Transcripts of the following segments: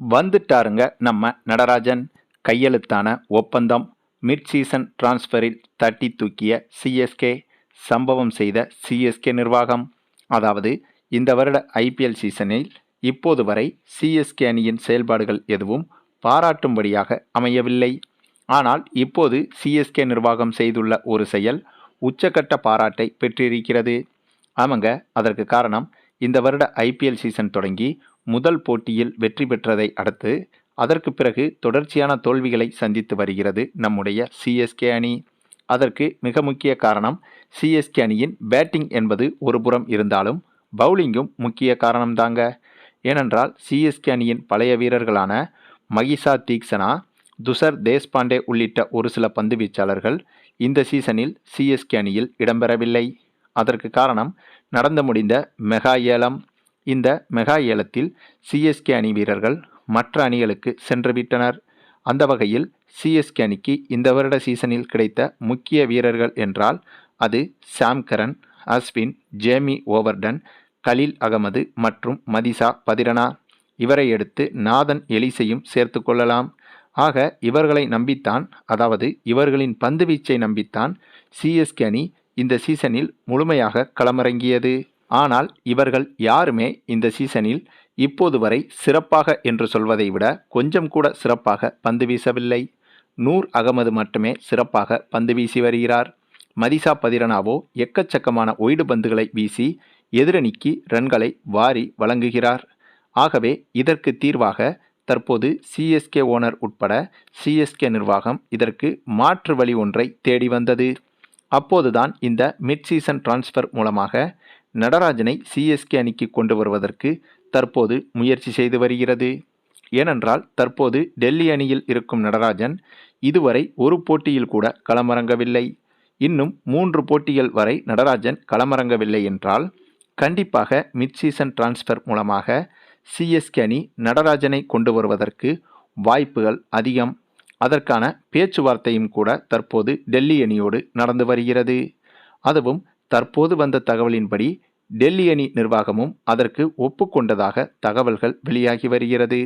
வந்துட்டாருங்க நம்ம நடராஜன். கையெழுத்தான ஒப்பந்தம் mid season டிரான்ஸ்ஃபரில் தட்டி தூக்கிய சிஎஸ்கே சம்பவம் செய்த சிஎஸ்கே நிர்வாகம். அதாவது இந்த வருட ஐபிஎல் சீசனில் இப்போது வரை சிஎஸ்கே அணியின் செயல்பாடுகள் எதுவும் பாராட்டும்படியாக அமையவில்லை. ஆனால் இப்போது சிஎஸ்கே நிர்வாகம் செய்துள்ள ஒரு செயல் உச்சக்கட்ட பாராட்டை பெற்றிருக்கிறது. ஆமாங்க அதற்கு காரணம் இந்த வருட ஐபிஎல் சீசன் தொடங்கி முதல் போட்டியில் வெற்றி பெற்றதை அடுத்து அதற்கு பிறகு தொடர்ச்சியான தோல்விகளை சந்தித்து வருகிறது நம்முடைய சிஎஸ்கே அணி. அதற்கு மிக முக்கிய காரணம் சிஎஸ்கே அணியின் பேட்டிங் என்பது ஒரு புறம் இருந்தாலும் பவுலிங்கும் முக்கிய காரணம்தாங்க ஏனென்றால் சிஎஸ்கே அணியின் பழைய வீரர்களான மகிஷா தீக்ஷனா துசர் தேஷ்பாண்டே உள்ளிட்ட ஒரு சில பந்து வீச்சாளர்கள் இந்த சீசனில் சிஎஸ்கே அணியில் இடம்பெறவில்லை. அதற்கு காரணம் நடந்து முடிந்த மெகா ஏலம். இந்த மெகா ஏலத்தில் சிஎஸ்கே அணி வீரர்கள் மற்ற அணிகளுக்கு சென்றுவிட்டனர் அந்த வகையில் சிஎஸ்கே அணிக்கு இந்த வருட சீசனில் கிடைத்த முக்கிய வீரர்கள் என்றால் அது Sam Curran Ashwin Jamie Overton Khaleel Ahmed மற்றும் மதிசா பதிரனா. இவரை எடுத்து நாதன் எலிசையும் சேர்த்து கொள்ளலாம். ஆக இவர்களை நம்பித்தான் அதாவது இவர்களின் பந்துவீச்சை நம்பித்தான் சிஎஸ்கே அணி இந்த சீசனில் முழுமையாக களமிறங்கியது. ஆனால் இவர்கள் யாருமே இந்த சீசனில் இப்போது வரை சிறப்பாக என்று சொல்வதை விட கொஞ்சம் கூட சிறப்பாக பந்து வீசவில்லை. நூர் அகமது மட்டுமே சிறப்பாக பந்து வீசி வருகிறார். மதிசா பதிரனாவோ எக்கச்சக்கமான ஒய்டு பந்துகளை வீசி எதிரணிக்கு ரன்களை வாரி வழங்குகிறார். ஆகவே இதற்கு தீர்வாக தற்போது சிஎஸ்கே ஓனர் உட்பட சிஎஸ்கே நிர்வாகம் இதற்கு மாற்று வழி ஒன்றை தேடி வந்தது. அப்போதுதான் இந்த மிட் சீசன் டிரான்ஸ்ஃபர் மூலமாக நடராஜனை சிஎஸ்கே அணிக்கு கொண்டு வருவதற்கு தற்போது முயற்சி செய்து வருகிறது. ஏனென்றால் தற்போது டெல்லி அணியில் இருக்கும் நடராஜன் இதுவரை ஒரு போட்டியில் கூட களமிறங்கவில்லை. இன்னும் மூன்று போட்டிகள் வரை நடராஜன் களமிறங்கவில்லை என்றால் கண்டிப்பாக மிட் சீசன் டிரான்ஸ்ஃபர் மூலமாக சிஎஸ்கே அணி நடராஜனை கொண்டு வருவதற்கு வாய்ப்புகள் அதிகம். அதற்கான பேச்சுவார்த்தையும் கூட தற்போது டெல்லி அணியோடு நடந்து வருகிறது. அதுவும் தற்போது வந்த தகவலின்படி டெல்லி அணி நிர்வாகமும் அதற்கு ஒப்புக்கொண்டதாக தகவல்கள் வெளியாகி வருகிறது.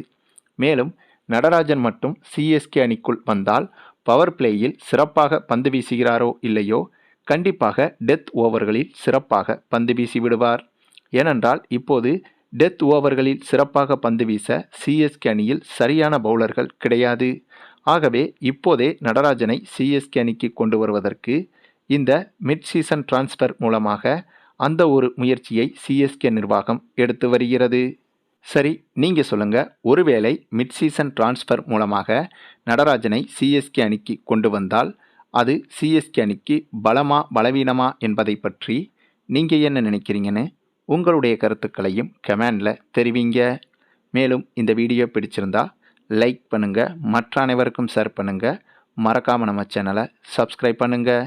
மேலும் நடராஜன் மட்டும் சிஎஸ்கே அணிக்குள் வந்தால் பவர் பிளேயில் சிறப்பாக பந்து வீசுகிறாரோ இல்லையோ கண்டிப்பாக டெத் ஓவர்களில் சிறப்பாக பந்து வீசி விடுவார். ஏனென்றால் இப்போது டெத் ஓவர்களில் சிறப்பாக பந்து வீச சிஎஸ்கே அணியில் சரியான பவுலர்கள் கிடையாது. ஆகவே இப்போதே நடராஜனை சிஎஸ்கே அணிக்கு கொண்டு வருவதற்கு இந்த மிட் சீசன் டிரான்ஸ்ஃபர் மூலமாக அந்த ஒரு முயற்சியை சிஎஸ்கே நிர்வாகம் எடுத்து வருகிறது. சரி நீங்கள் சொல்லுங்கள் ஒருவேளை மிட் சீசன் டிரான்ஸ்ஃபர் மூலமாக நடராஜனை சிஎஸ்கே அணிக்கு கொண்டு வந்தால் அது சிஎஸ்கே அணிக்கு பலமா பலவீனமா என்பதை பற்றி நீங்கள் என்ன நினைக்கிறீங்கன்னு உங்களுடைய கருத்துக்களையும் கமெண்டில் தெரிவிங்க. மேலும் இந்த வீடியோ பிடிச்சிருந்தா லைக் பண்ணுங்கள் மற்ற அனைவருக்கும் ஷேர் பண்ணுங்கள் மறக்காமல் நம்ம சேனலை சப்ஸ்கிரைப் பண்ணுங்கள்